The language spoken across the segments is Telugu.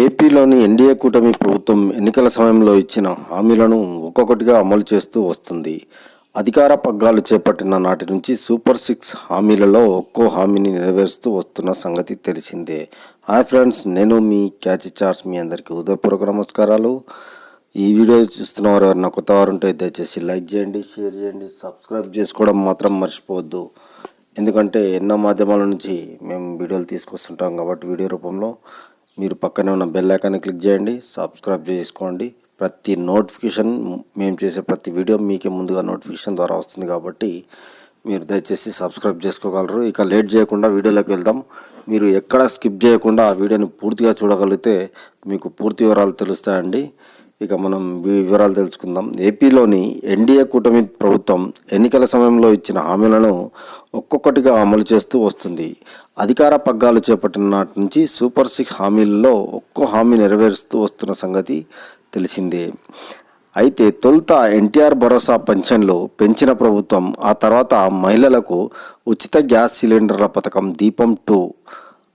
ఏపీలోని ఎన్డీఏ కూటమి ప్రభుత్వం ఎన్నికల సమయంలో ఇచ్చిన హామీలను ఒక్కొక్కటిగా అమలు చేస్తూ వస్తుంది. అధికార పగ్గాలు చేపట్టిన నాటి నుంచి సూపర్ సిక్స్ హామీలలో ఒక్కో హామీని నెరవేరుస్తూ వస్తున్న సంగతి తెలిసిందే. హాయ్ ఫ్రెండ్స్ నేను మీ క్యాచ్ చార్ట్స్ మీ అందరికీ ఉదయపూర్వక నమస్కారాలు. ఈ వీడియో చూస్తున్న వారు ఎవరైనా కొత్త వారు ఉంటే దయచేసి లైక్ చేయండి షేర్ చేయండి సబ్స్క్రైబ్ చేసుకోవడం మాత్రం మర్చిపోవద్దు. ఎందుకంటే ఎన్నో మాధ్యమాల నుంచి మేము వీడియోలు తీసుకొస్తుంటాం కాబట్టి వీడియో రూపంలో మీరు పక్కనే ఉన్న బెల్ ఐకాన్ని క్లిక్ చేయండి సబ్స్క్రైబ్ చేసుకోండి. ప్రతి నోటిఫికేషన్ మేము చేసే ప్రతి వీడియో మీకే ముందుగా నోటిఫికేషన్ ద్వారా వస్తుంది కాబట్టి మీరు దయచేసి సబ్స్క్రైబ్ చేసుకోగలరు. ఇక లేట్ చేయకుండా వీడియోలోకి వెళ్దాం. మీరు ఎక్కడ స్కిప్ చేయకుండా ఆ వీడియోని పూర్తిగా చూడగలిగితే మీకు పూర్తి వివరాలు తెలుస్తాయండి. ఇక మనం వి- వివరాలు తెలుసుకుందాం. ఏపీలోని ఎన్డీఏ కూటమి ప్రభుత్వం ఎన్నికల సమయంలో ఇచ్చిన హామీలను ఒక్కొక్కటిగా అమలు చేస్తూ వస్తుంది. అధికార పగ్గాలు చేపట్టిన నాటి నుంచి సూపర్ సిక్స్ హామీలలో ఒక్కో హామీ నెరవేరుస్తూ వస్తున్న సంగతి తెలిసిందే. అయితే తొలుత ఎన్టీఆర్ భరోసా పెన్షన్లు పెంచిన ప్రభుత్వం ఆ తర్వాత మహిళలకు ఉచిత గ్యాస్ సిలిండర్ల పథకం దీపం టూ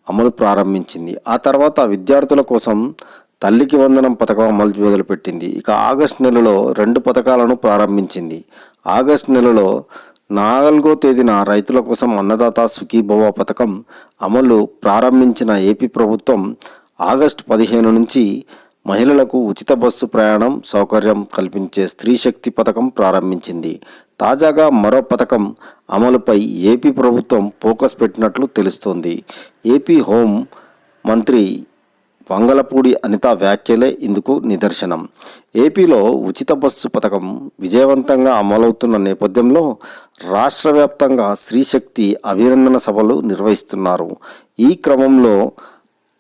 అమలు ప్రారంభించింది. ఆ తర్వాత విద్యార్థుల కోసం తల్లికి వందనం పథకం అమలు మొదలుపెట్టింది. ఇక ఆగస్టు నెలలో రెండు పథకాలను ప్రారంభించింది. ఆగస్టు నెలలో నాలుగో తేదీన రైతుల కోసం అన్నదాత సుఖీభవ పథకం అమలు ప్రారంభించిన ఏపీ ప్రభుత్వం ఆగస్టు పదిహేను నుంచి మహిళలకు ఉచిత బస్సు ప్రయాణం సౌకర్యం కల్పించే స్త్రీ శక్తి పథకం ప్రారంభించింది. తాజాగా మరో పథకం అమలుపై ఏపీ ప్రభుత్వం ఫోకస్ పెట్టినట్లు తెలుస్తోంది. ఏపీ హోం మంత్రి వంగలపూడి అనిత వ్యాఖ్యలే ఇందుకు నిదర్శనం. ఏపీలో ఉచిత బస్సు పథకం విజయవంతంగా అమలవుతున్న నేపథ్యంలో రాష్ట్ర వ్యాప్తంగా స్త్రీశక్తి అభినందన సభలు నిర్వహిస్తున్నారు. ఈ క్రమంలో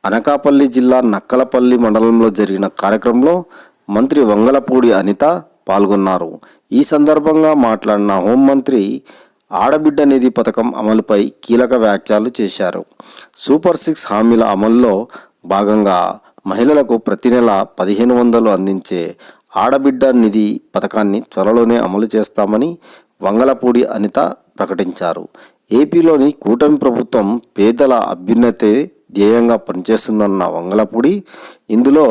అనకాపల్లి జిల్లా నక్కలపల్లి మండలంలో జరిగిన కార్యక్రమంలో మంత్రి వంగలపూడి అనిత పాల్గొన్నారు. ఈ సందర్భంగా మాట్లాడిన హోంమంత్రి ఆడబిడ్డ నిధి పథకం అమలుపై కీలక వ్యాఖ్యలు చేశారు. సూపర్ సిక్స్ హామీల అమల్లో భాగంగా మహిళలకు ప్రతి నెల పదిహేను వందలు అందించే ఆడబిడ్డ నిధి పథకాన్ని త్వరలోనే అమలు చేస్తామని వంగలపూడి అనిత ప్రకటించారు. ఏపీలోని కూటమి ప్రభుత్వం పేదల అభ్యున్నతే ధ్యేయంగా పనిచేస్తుందన్న వంగలపూడి ఇందులో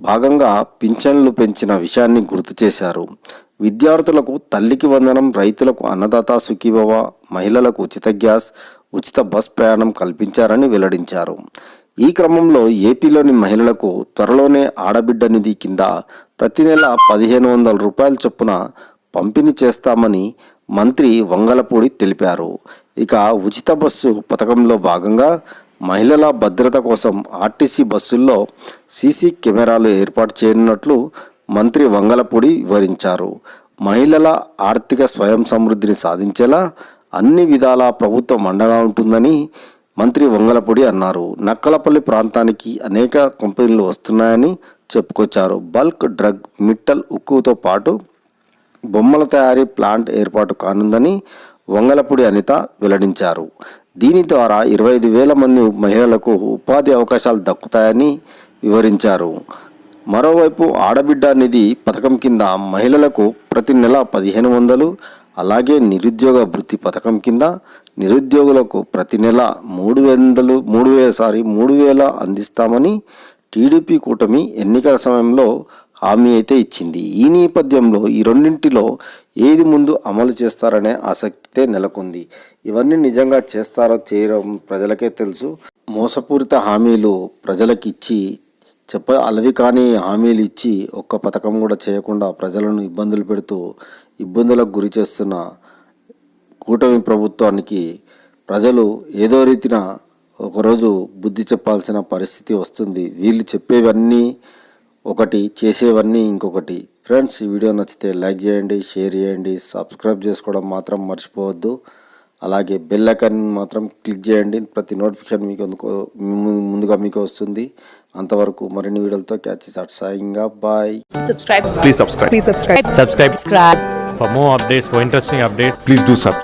భాగంగా పింఛన్లు పెంచిన విషయాన్ని గుర్తు చేశారు. విద్యార్థులకు తల్లికి వందనం రైతులకు అన్నదాత సుఖీభవ మహిళలకు ఉచిత గ్యాస్ ఉచిత బస్ ప్రయాణం కల్పించారని వెల్లడించారు. ఈ క్రమంలో ఏపీలోని మహిళలకు త్వరలోనే ఆడబిడ్డ నిధి కింద ప్రతి నెల పదిహేను వందల రూపాయల చొప్పున పంపిణీ చేస్తామని మంత్రి వంగలపూడి తెలిపారు. ఇక ఉచిత బస్సు పథకంలో భాగంగా మహిళల భద్రత కోసం ఆర్టీసీ బస్సుల్లో సీసీ కెమెరాలు ఏర్పాటు చేయనున్నట్లు మంత్రి వంగలపూడి వివరించారు. మహిళల ఆర్థిక స్వయం సమృద్ధిని సాధించేలా అన్ని విధాలా ప్రభుత్వం అండగా ఉంటుందని మంత్రి వంగలపూడి అన్నారు. నక్కలపల్లి ప్రాంతానికి అనేక కంపెనీలు వస్తున్నాయని చెప్పుకొచ్చారు. బల్క్ డ్రగ్ మిట్టల్ ఉక్కుతో పాటు బొమ్మల తయారీ ప్లాంట్ ఏర్పాటు కానుందని వంగలపూడి అనిత వెల్లడించారు. దీని ద్వారా ఇరవై ఐదు వేల మంది మహిళలకు ఉపాధి అవకాశాలు దక్కుతాయని వివరించారు. మరోవైపు ఆడబిడ్డ నిధి పథకం కింద మహిళలకు ప్రతి నెల పదిహేను వందలు అలాగే నిరుద్యోగ వృత్తి పథకం కింద నిరుద్యోగులకు ప్రతి నెల మూడు వందలు మూడు వేల సారీ మూడు వేల అందిస్తామని టీడీపీ కూటమి ఎన్నికల సమయంలో హామీ అయితే ఇచ్చింది. ఈ నేపథ్యంలో ఈ రెండింటిలో ఏది ముందు అమలు చేస్తారనే ఆసక్తితే నెలకొంది. ఇవన్నీ నిజంగా చేస్తారో చేయడం ప్రజలకే తెలుసు. మోసపూరిత హామీలు ప్రజలకిచ్చి చెప్ప అలవి కానీ హామీలు ఇచ్చి ఒక్క పథకం కూడా చేయకుండా ప్రజలను ఇబ్బందులు పెడుతూ ఇబ్బందులకు గురి చేస్తున్న కూటమి ప్రభుత్వానికి ప్రజలు ఏదో రీతిన ఒకరోజు బుద్ధి చెప్పాల్సిన పరిస్థితి వస్తుంది. వీళ్ళు చెప్పేవన్నీ ఒకటి చేసేవన్నీ ఇంకొకటి. ఫ్రెండ్స్ ఈ వీడియో నచ్చితే లైక్ చేయండి షేర్ చేయండి. సబ్స్క్రైబ్ చేసుకోవడం మాత్రం మర్చిపోవద్దు. అలాగే బెల్ ఐకాన్ మాత్రం క్లిక్ చేయండి. ప్రతి నోటిఫికేషన్ మీకు ముందుగా మీకు వస్తుంది. అంతవరకు మరిన్ని వీడియోలతో క్యాచ్ సాట్ సాయిగా bye subscribe please subscribe please subscribe subscribe for more updates for interesting updates please do sub